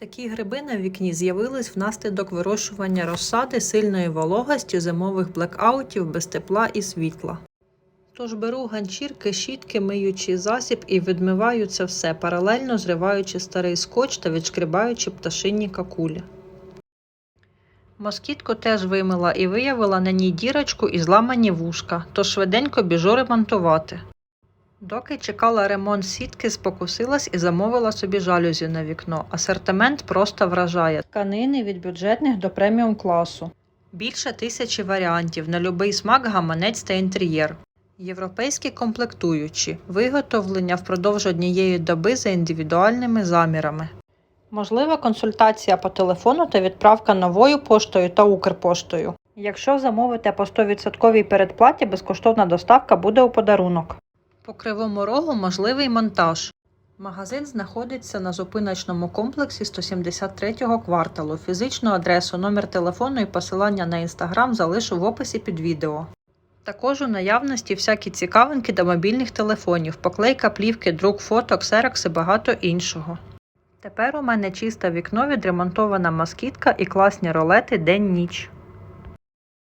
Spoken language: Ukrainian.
Такі гриби на вікні з'явились внаслідок вирощування розсади сильної вологості, зимових блекаутів без тепла і світла. Тож беру ганчірки, щітки, миючий засіб і відмиваю це все, паралельно зриваючи старий скотч та відшкрібаючи пташині какулі. Москітку теж вимила і виявила на ній дірочку і зламані вушка, тож швиденько біжу ремонтувати. Доки чекала ремонт сітки, спокусилась і замовила собі жалюзі на вікно. Асортимент просто вражає. Тканини від бюджетних до преміум класу. Більше тисячі варіантів на любий смак, гаманець та інтер'єр. Європейські комплектуючі, виготовлення впродовж однієї доби за індивідуальними замірами. Можлива консультація по телефону та відправка новою поштою та Укрпоштою. Якщо замовите по 100% передплаті, безкоштовна доставка буде у подарунок. По кривому рогу можливий монтаж. Магазин знаходиться на зупиночному комплексі 173-го кварталу. Фізичну адресу, номер телефону і посилання на інстаграм залишу в описі під відео. Також у наявності всякі цікавинки до мобільних телефонів, поклейка плівки, друк фото, ксерокс і багато іншого. Тепер у мене чисте вікно, відремонтована москітка і класні ролети день-ніч.